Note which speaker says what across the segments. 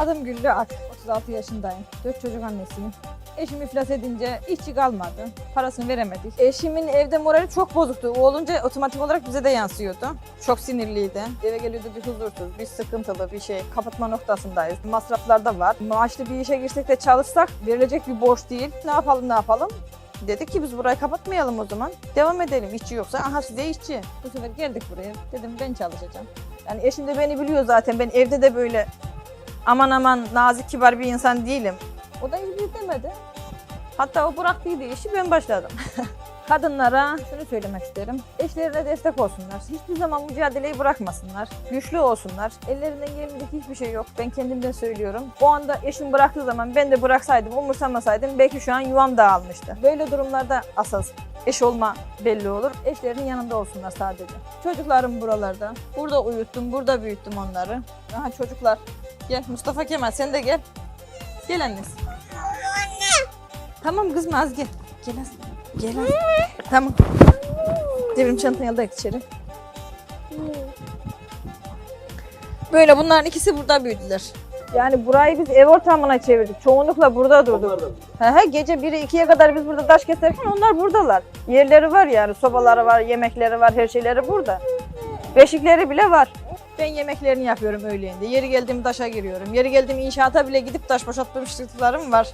Speaker 1: Adım Güllü Ak. 36 yaşındayım. 4 çocuk annesiyim. Eşim iflas edince işçi kalmadı. Parasını veremedik. Eşimin evde morali çok bozuktu. O olunca otomatik olarak bize de yansıyordu. Çok sinirliydi. Eve geliyordu bir huzursuz, bir sıkıntılı bir şey. Kapatma noktasındayız. Masraflar da var. Maaşlı bir işe girsek de çalışsak verilecek bir borç değil. Ne yapalım ne yapalım? Dedik ki biz burayı kapatmayalım o zaman. Devam edelim. İşçi yoksa aha size işçi. Bu sefer geldik buraya. Dedim ben çalışacağım. Yani eşim de beni biliyor zaten. Ben evde de böyle aman aman nazik kibar bir insan değilim. O da hiçbir demedi. Hatta o bıraktıydı işi ben başladım. Kadınlara şunu söylemek isterim. Eşlerine destek olsunlar. Hiçbir zaman mücadeleyi bırakmasınlar. Güçlü olsunlar. Ellerinden gelmeyecek hiçbir şey yok. Ben kendimden söylüyorum. O anda eşim bıraktığı zaman ben de bıraksaydım, umursamasaydım belki şu an yuvam dağılmıştı. Böyle durumlarda asıl eş olma belli olur. Eşlerin yanında olsunlar sadece. Çocuklarım buralarda. Burada uyuttum, burada büyüttüm onları. Aha çocuklar. Gel Mustafa Kemal sen de gel. Gel annesi. Tamam kızım az gel. Gel az. Gel az. Tamam. Devrim çantayı al da içeri. Böyle bunların ikisi burada büyüdüler. Yani burayı biz ev ortamına çevirdik. Çoğunlukla burada durduk. He he, gece 1'e 2'ye kadar biz burada taş keserken onlar buradalar. Yerleri var yani sobaları var, yemekleri var, her şeyleri burada. Beşikleri bile var. Ben yemeklerini yapıyorum öğleyinde. Yeri geldiğim taşa giriyorum. Yeri geldiğim inşaata bile gidip taş boşaltmışlıklarım var.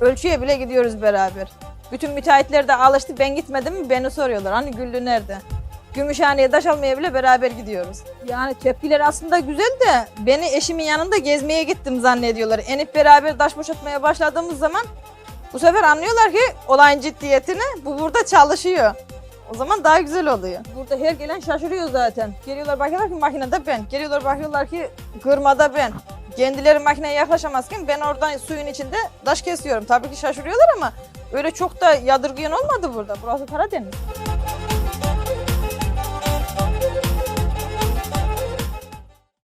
Speaker 1: Ölçüye bile gidiyoruz beraber. Bütün müteahhitler de alıştı. Ben gitmedim mi beni soruyorlar. Hani Güllü nerede? Gümüşhane'ye taş almaya bile beraber gidiyoruz. Yani tepkiler aslında güzel de beni eşimin yanında gezmeye gittim zannediyorlar. Enip beraber taş boşaltmaya başladığımız zaman bu sefer anlıyorlar ki olayın ciddiyetini. Bu burada çalışıyor. O zaman daha güzel oluyor. Burada her gelen şaşırıyor zaten. Geliyorlar bakıyorlar ki makinede ben. Geliyorlar bakıyorlar ki kırmada ben. Kendileri makineye yaklaşamazken ben oradan suyun içinde taş kesiyorum. Tabii ki şaşırıyorlar ama öyle çok da yadırgıyan olmadı burada. Burası Karadeniz.